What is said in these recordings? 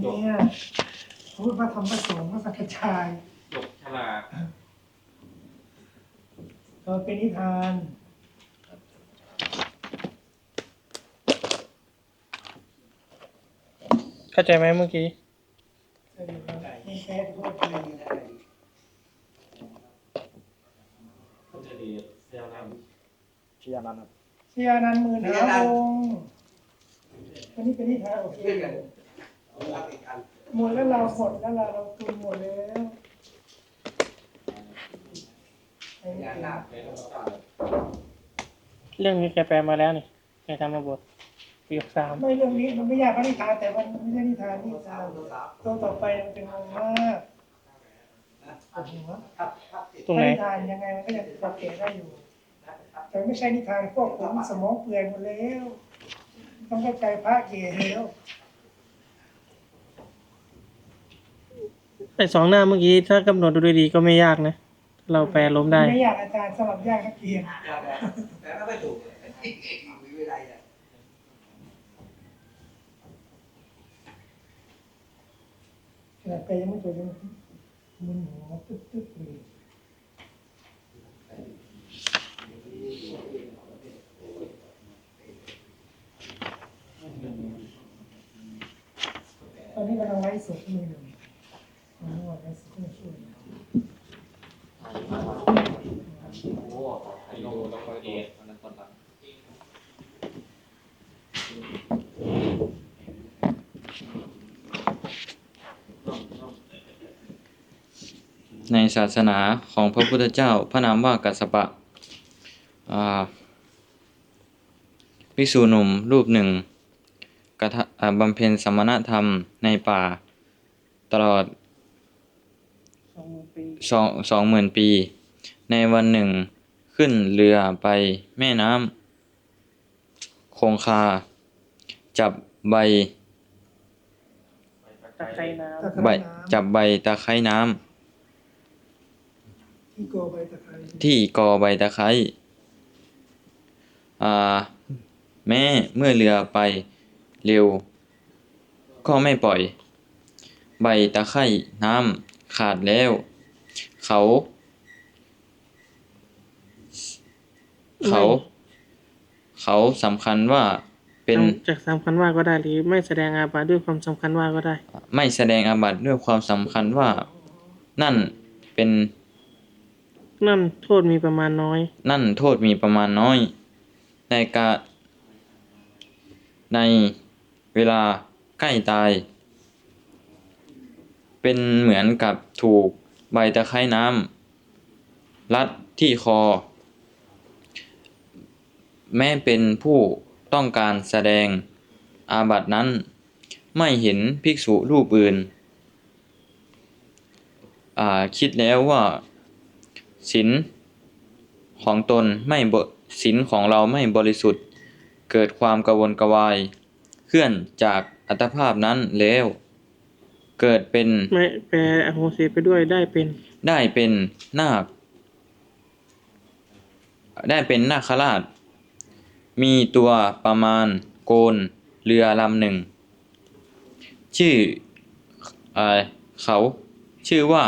เนี่ยพูดว่าทำผสมก็สังกระชายจบฉลากเออเป็นนิทานเข้าใจไหมเมื่อกี้ เออนี่แค่พูดเลยก็จะดีเซลล์นชยานันท์ครับเชียร์นันหมื่นหาองค์อันนี้เป็นนิทานโอเค หมดแล้วเราหมดแล้วเราเราตุนหมดแล้วไอ้นี่เป็นเรื่องนี้แกแปลมาแล้วนี่แกทำมาบทปียกสามไม่เรื่องนี้มันไม่ยากก็นิทานแต่มันไม่ใช่นิทานนิทานตัวต่อไปมันเป็นงงมากปวดหัวตรงไหนนิทานยังไงมันก็ยังปรับเปลี่ยนได้อยู่แต่ไม่ใช่นิทานพวกผมสมองเปลือยหมดแล้ว ต้องเข้าใจพระเกศแล้ว ไอ้สองหน้าเมื่อกี้ถ้ากำหนดดูดีๆก็ไม่ยากนะ เราแปลล้มได้ ไม่อยากอาจารย์สลับยากนักเรียนแต่ก็ไม่ถูกมีเวลาเนี่ยขนาดไปยังไม่จบยังมึนหัวตึ๊บตึ๊บเลยตอนนี้กำลังไลฟ์สดมือหนึ่ง อ๋อไอ้โลแล้วก็เอสอันนั้นตอนลังในศาสนาของพระพุทธเจ้าพระนามว่ากัสสปะภิกษุหนุ่มรูปหนึ่งกระบำเพ็ญสมณธรรมในป่า ตลอด สองปีสองสองหมื่นปี ในวันหนึ่ง ขึ้นเรือไปแม่น้ำคงคา จับใบตะไคร้น้ตะไคใบร้น้ำจับใบตะไคร้น้ที่โกใบตะไคร้ำที่กอใบตะไคร้อ่าแม้เมื่อเรือไปเร็ว ก็ไม่ปล่อย ใบตะไคร่น้ำขาดแล้ว เขาำเขาเขาสำคัญว่าเป็นจากสำคัญว่าก็ได้หรือไม่แสดงอาบัติด้วยความสำคัญว่าก็ได้ ไม่แสดงอาบัติด้วยความสำคัญว่า นั่นเป็น นั่นโทษมีประมาณน้อย นั่นโทษมีประมาณน้อย ในกาในเวลาใกล้ตาย เป็นเหมือนกับถูก ใบตะไคร้น้ำรัดที่คอ แม้เป็นผู้ต้องการแสดงอาบัตินั้น ไม่เห็นภิกษุรูปอื่นอ่าคิดแล้วว่าศีลของตนไม่บศีลของเราไม่บริสุทธิ์ เกิดความกระวนกระวาย เคลื่อนจากอัตภาพนั้นแล้ว เกิดเป็นไม่แปลอโหสิไปด้วยได้เป็น ได้เป็นนาค ได้เป็นนาคราช มีตัวประมาณโกนเรือลำหนึ่ง ชื่อเออเขาชื่อว่า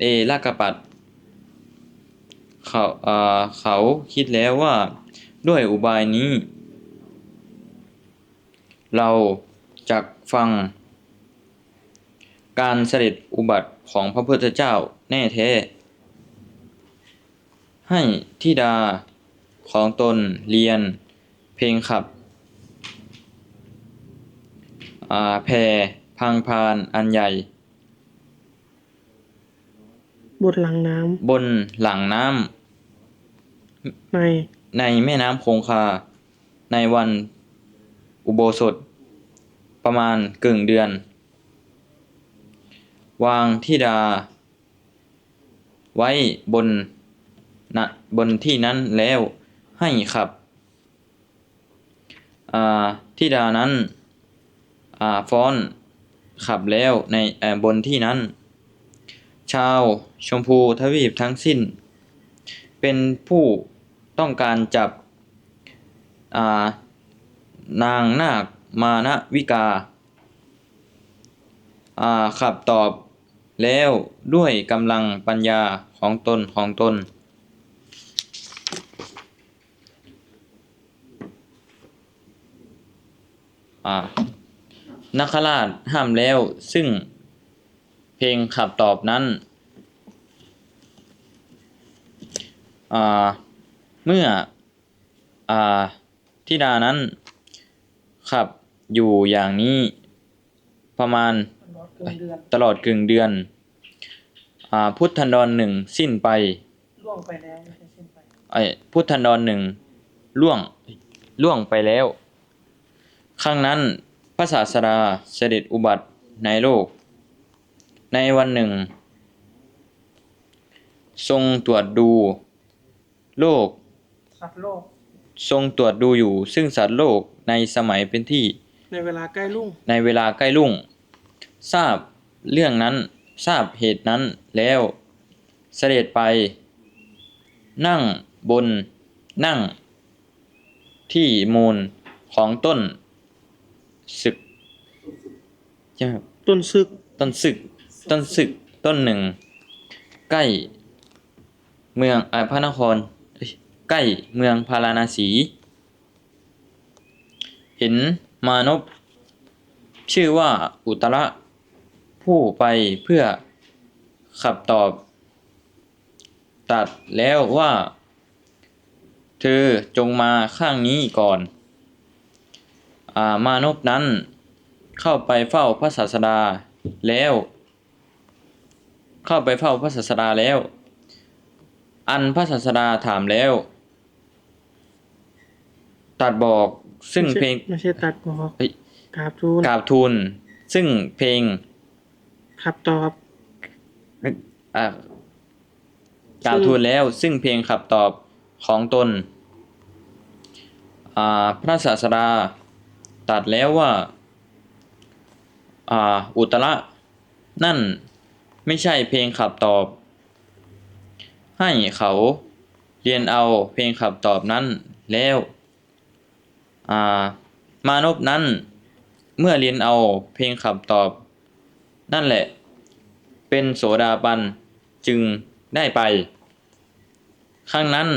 เอลากปัดเขาเอ่อเขาคิดแล้วว่าด้วยอุบายนี้ เราจะฟัง การเสด็จอุบัติของพระพุทธเจ้าแน่แท้ ให้ธิดาของตนเรียนเพลงขับอ่าแผ่พังพานอันใหญ่บทหลังน้ำบนหลังน้ในำในแม่น้ำคงคา ในวันอุโบสถ ประมาณกึ่งเดือน วางธิดา ไว้บนนะบนที่นั้นแล้วให้ขับอ่าธิดานั้นฟ้อนขับแล้วในบนที่นั้น ชาวชมพูทวีปทั้งสิ้น เป็นผู้ต้องการจับานางนาคมานะวิกาาขับตอบ แล้วด้วยกำลังปัญญาของตนของตน นักขราชห้ามแล้วซึ่งเพลงขับตอบนั้น เมื่ออ่าธิดานั้นขับอยู่อย่างนี้ประมาณ ลอดเกินเดือนตลอดกึ่งเดือนอ่าพุทธันดรหนึ่งสิ้นไปล่วงไปแล้วไม่ใช่สิ้นไปไอ้พุทธันดรหนึ่งล่วงล่วงไปแล้ว ครั้งนั้นพระศาสดาเสด็จอุบัติในโลก ในวันหนึ่ง ทรงตรวจดูโลกสัตว์โลก ทรงตรวจดูอยู่ซึ่งสัตว์โลกในสมัยเป็นที่ ในเวลาใกล้รุ่ง ในเวลาใกล้รุ่ง ทราบเรื่องนั้น ทราบเหตุนั้นแล้ว เสด็จไป นั่งบน นั่ง ที่มูลของต้นศึกใช่ไหมครับต้นซึก ต้นศึก ต้นศึก ต้นหนึ่ง ใกล้ เมืองอาพระนครเอ้ยใกล้เมืองพาราณสี เห็นมานพชื่อว่าอุตระ ผู้ไปเพื่อขับตอบ ตัดแล้วว่า เธอจงมาข้างนี้ก่อนอ่ามานพนั้นเข้าไปเฝ้าพระศาสดาแล้ว เข้าไปเฝ้าพระศาสดาแล้ว อันพระศาสดาถามแล้ว ตัดบอกซึ่งเพลงไม่ใช่ตัดบอกเฮ้ยกราบทูลกราบทูลซึ่งเพลง ขับตอบอ่ากล่าวทูลแล้วซึ่งเพลงขับตอบของตน อ่า พระศาสดาตัดแล้วว่า อ่า อุตระ นั่นไม่ใช่เพลงขับตอบ ให้เขาเรียนเอาเพลงขับตอบนั้นแล้ว อ่า มานพนั้น เมื่อเรียนเอาเพลงขับตอบ นั่นแหละ เป็นโสดาบันจึงได้ไป ครั้งนั้น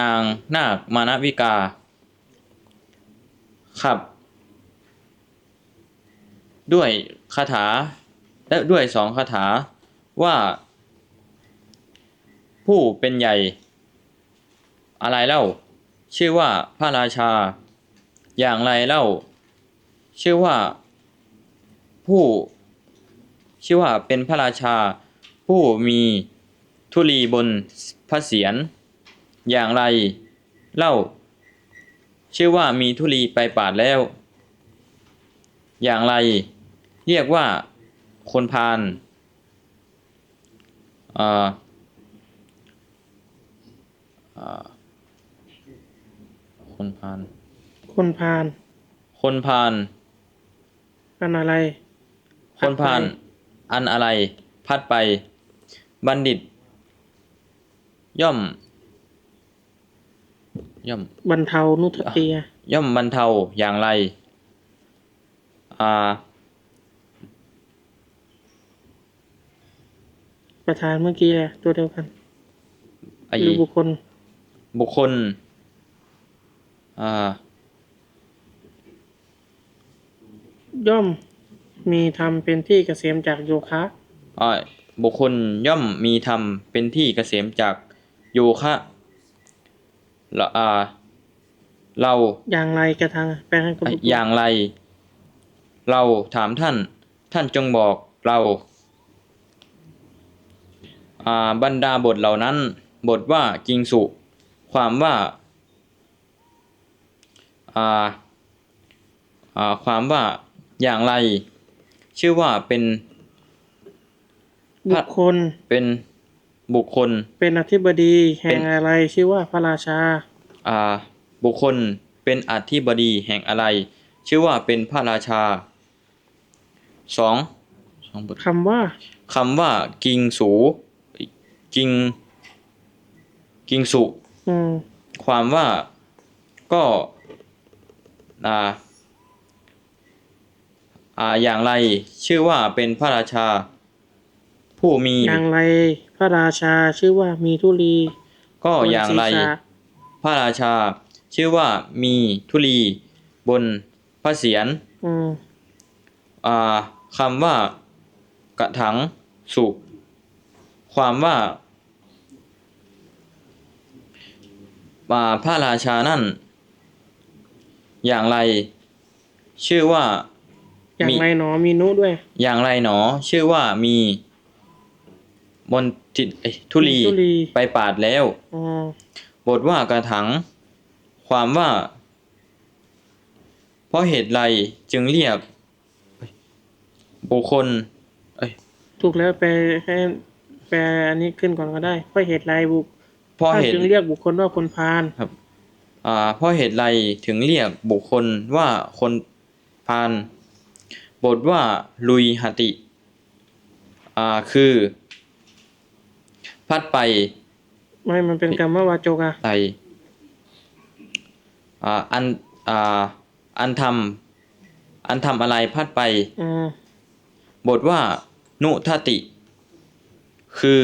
นางนาคมานวิกา ขับ ด้วยคาถา และด้วยสองคาถาว่า ผู้เป็นใหญ่ อะไรเล่า ชื่อว่าพระราชา อย่างไรเล่า ชื่อว่า ผู้ ชื่อว่าเป็นพระราชาผู้มีธุลีบนพระเศียรอย่างไร เล่า ชื่อว่ามีธุลีไปปาดแล้ว อย่างไร เรียกว่าคนพาลอ่าอ่าคนพาลคนพาลคนพาลกันอะไร คนพาล อันอะไรพัดไป บัณฑิต ย่อม ย่อม บรรเทานุทเตีย ย่อมบรรเทาอย่างไร อ่า ประธานเมื่อกี้แหละ ตัวเดียวกันไอหรือบุคคล บุคคล อ่า ย่อม มีธรรมเป็นที่เกษมจากโยคะอ่าบุคคลย่อมมีธรรมเป็นที่เกษมจากโยคะละอ่าเราอย่างไรกระทางแปลให้กับบุคคลอย่างไร เราถามท่าน ท่านจงบอกเราอ่าบรรดาบทเหล่านั้น บทว่ากิงสุ ความว่าอ่าอ่าความว่าอย่างไร ชื่อว่าเป็นบุคคลเป็นบุคคล เป็นอธิบดีแห่เป็งนอะไร ชื่อว่าพระราชา อ่า บุคคลเป็นอธิบดีแห่งอะไร ชื่อว่าเป็นพระราชาสองสองบทคำว่าคำว่ากิงสูกิง กิงสุอืมความว่าก็อ่า อ่าอย่างไรชื่อว่าเป็นพระราชา ผู้มี อย่างไรพระราชาชื่อว่ามีทุลีก็อย่างไรบนศีษะพระราชา ชื่อว่ามีธุลีบนพระเศียรอืมอ่าคำว่ากระถังสุข ความว่าอ่าพระราชานั่น อย่างไร ชื่อว่า อย่างมีไรหนอมีนุด้วย อย่างไรหนอ ชื่อว่ามีมนติเอ้ยทุลีมีธุลี ไปปาดแล้ว อ๋อบทว่ากระถัง ความว่า เพราะเหตุไรจึงเรียก บุคคลเอ้ยถูกแล้วแปลให้แปลอันนี้ขึ้นก่อนก็ได้เพราะเหตุไรบุคเพราะเหตุ จึงเรียกบุคคลว่าคนพาลอ่าเพราะเหตุไรถึงเรียกบุคคลว่าคนพาล บทว่าลุยหติอ่าคือ พัดไปไม่ มันเป็นกรรมวาจกอะไตอ่าอันอ่าอันทำอันทำอะไรพัดไปอืมบทว่า นุทติ คือ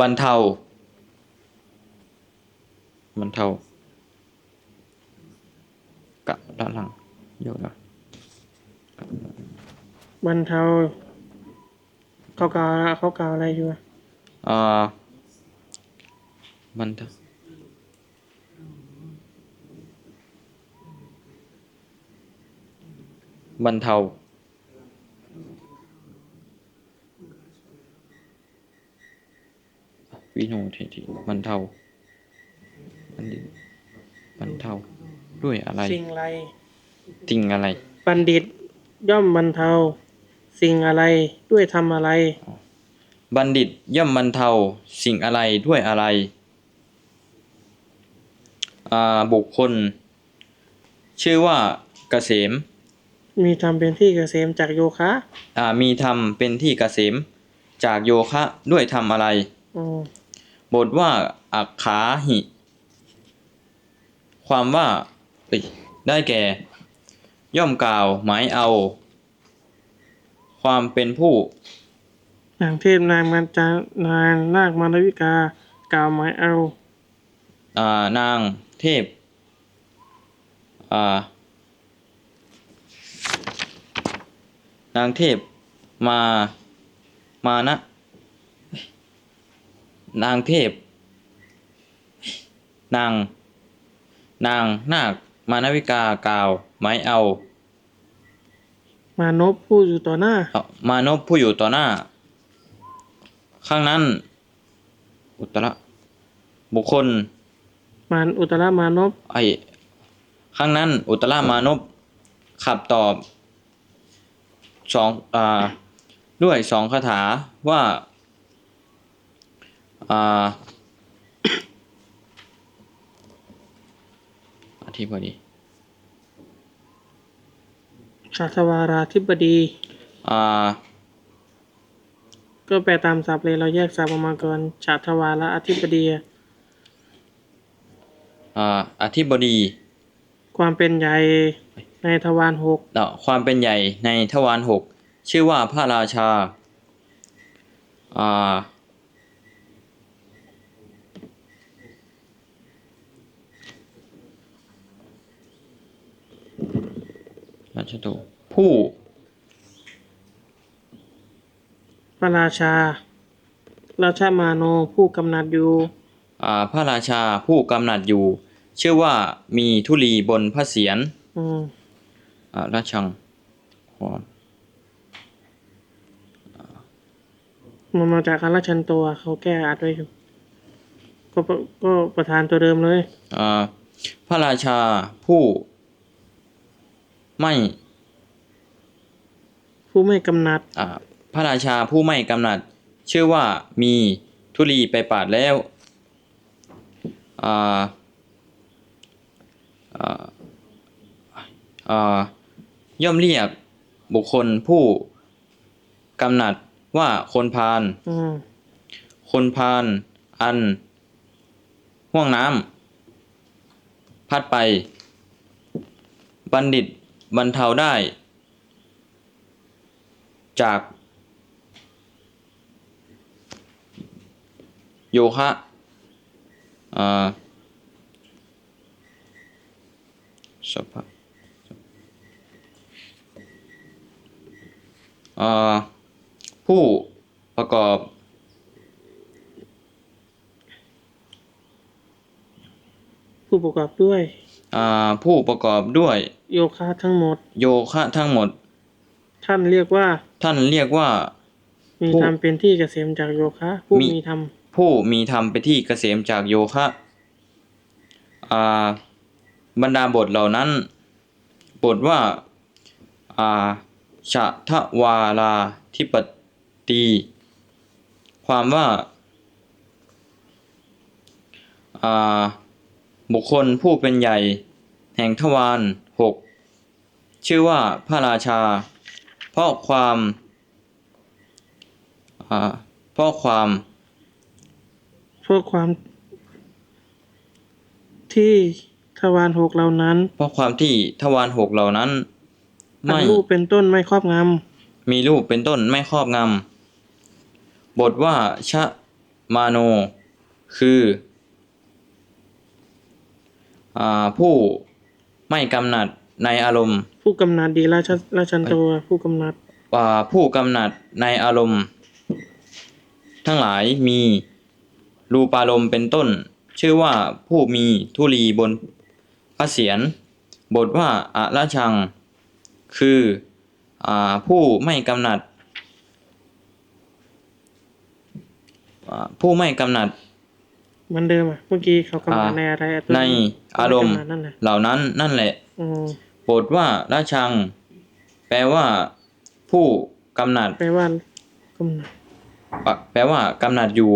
บรรเทาบรรเทากะด้านหลังโยกนะ บรรเทาเขากล่าวเขากล่าวอะไรอยู่อะอ่าบรรเทาบรรเทาวิโนเทติบรรเทาบัณฑิตบรรเทาด้วยอะไร สิ่งไรสิ่งอะไร บัณฑิต ย่อมบรรเทา สิ่งอะไรด้วยทำอะไร บัณฑิตย่อมบรรเทาสิ่งอะไรด้วยอะไรอ่าบุคคล ชื่อว่าเกษม มีทำเป็นที่เกษมจากโยคะอ่ามีธรรมเป็นที่เกษมจากโยคะด้วยธรรมอะไรอืมบทว่าอักขาหิ ความว่าเอ้ยได้แก่ ย่อมกล่าวหมายเอา ความเป็นผู้นางเทพนางมันจานางนาคมารวิกากล่าวหมายเอา อ่านางเทพ อ่า นางเทพมา มานะ นางเทพ นาง นางนาคมานวิกากล่าวหมายเอา มานพผู้อยู่ต่อหน้า เอามานพผู้อยู่ต่อหน้า ข้างนั้น อุตระบุคคล มานอุตรมานพไอ้ข้างนั้น อุตรามานพขับตอบสองอ่าด้วยสองคาถาว่าอ่าอธิบดี ชาตวาราธิบดี อ่า ก็แปลตามศัพท์เลยเราแยกศัพท์ออกมาก่อนชาตวาระอธิบดีอะอ่า อธิบดีความเป็นใหญ่ในทวารหกเอ่อความเป็นใหญ่ในทวารหกชื่อว่าพระราชา อ่า ราชตุผู้พระราชา ราชามาโนผู้กำนัดอยู่ อ่าพระราชาผู้กำหนัดอยู่ ชื่อว่ามีธุลีบนพระเศียรอืมอ่าราชังหอมมันมาจากคาราชันตัวเขาแก้อัดไว้อยู่ ก็ปก็ประธานตัวเดิมเลย อ่าพระราชาผู้ ไม่ ผู้ไม่กำหนัด อ่าพระราชาผู้ไม่กำหนัด ชื่อว่ามีธุลีไปปาดแล้วอ่าอ่าอ่าย่อมเรียกบุคคลผู้กำหนัดว่าคนพาลอืม คนพาลอัน ห่วงน้ำพัดไป บัณฑิต บรรเทาได้ จาก โยคะสภาผู้ประกอบผู้ประกอบด้วย อ่าผู้ประกอบด้วยโยคะทั้งหมด โยคะทั้งหมด ท่านเรียกว่า ท่านเรียกว่า มีผู้ธรรมเป็นที่เกษมจากโยคะ ผู้มีมีธรรมผู้มีธรรมไปนที่เกษมจากโยคะอ่าบรรดาบทเหล่านั้น บทว่าอ่าชะทะวาลาธิปตี ความว่าอ่า บุคคลผู้เป็นใหญ่ แห่งทวารหกชื่อว่าพระราชา เพราะความอ่าเพราะความเพราะความที่ทวารหกเหล่านั้น เพราะความที่ทวารหกเหล่านั้นอันไม่รูปเป็นต้นไม่ครอบงมีรูปเป็นต้นไม่ครอบงำบทว่าชะมาโน คือ อ่าผู้ไม่กำหนัดในอารมณ์ำผู้กำหนัดดีราชราชันตัวผู้กำหนัดอ่าผู้กำหนัดในอารมณ์ ทั้งหลายมีรูปารมณ์เป็นต้น ชื่อว่าผู้มีทุลีบนพระเศียรบทว่าอะละชัง คืออ่าผู้ไม่กำหนัดอ่าผู้ไม่กำหนัด เหมันเดิมอะ เมื่อกี้เขากำหนัดอ่าในอะไรอะตัวในอารมณ์กำหนัดนั่นแหละเหล่านั้นนั่นแหละอืมบทว่าละชัง แปลว่า ผู้กำหนัดแปลว่ากำหนัดปะแปลว่ากำหนัดอยู่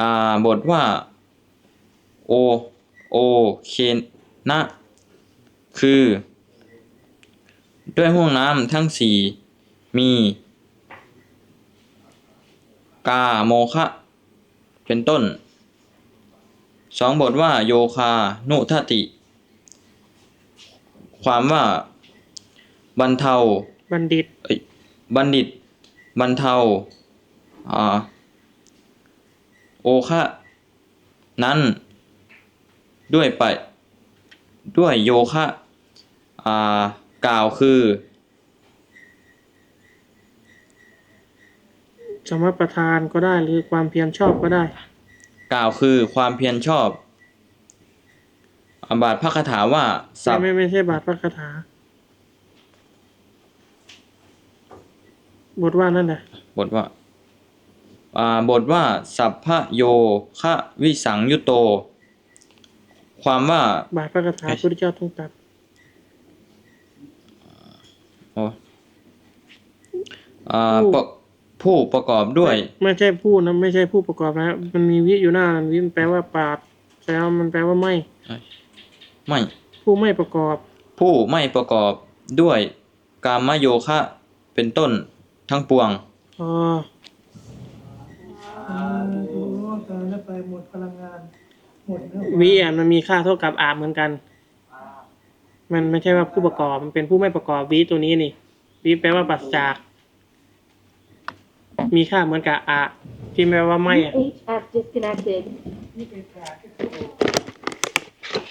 อ่า บทว่า โอ โอเคนนะ คือ ด้วยห้วงน้ำทั้งสี่มี กาโมคะ เป็นต้นสองบทว่าโยคานุทติ ความว่า บรรเทา บัณฑิตเอ้ยบัณฑิต บรรเทาอ่าโอคะนั้น ด้วยไป ด้วยโยคะอ่ากล่าวคือ สมประทานก็ได้หรือความเพียรชอบก็ได้ กล่าวคือความเพียรชอบอาบาทพระคาถาว่าสัไม่พไม่ไม่ใช่บาทพระคาถา บทว่านั่นแหละบทว่าอ่าบทว่า สัพพะโยคะวิสังยุโต ความว่า บาทพระคาถาเอ้ยพุทธเจ้าต้องตัดโอ้อ่าประ ผู้ประกอบด้วย ไม่ใช่ผู้นะไม่ใช่ผู้ประกอบนะมันมีวิอยู่หน้านั้นวิมันแปลว่าปราดแปลว่ามันแปลว่าไม่ ไม่ ผู้ไม่ประกอบ ผู้ไม่ประกอบด้วยกามโยคะเป็นต้นทั้งปวงอ๋อโอ้ตายแล้วไปหมดพลังงานหมดเนื้อวิอะมันมีค่าเท่ากับอาบเหมือนกัน มันไม่ใช่ว่าผู้ประกอบมันเป็นผู้ไม่ประกอบวิตัวนี้นี่วิแปลว่าปราศจาก มีค่าเหมือนกับอะที่แปลว่าไม่ h have disconnected. นี่เป็นกาที่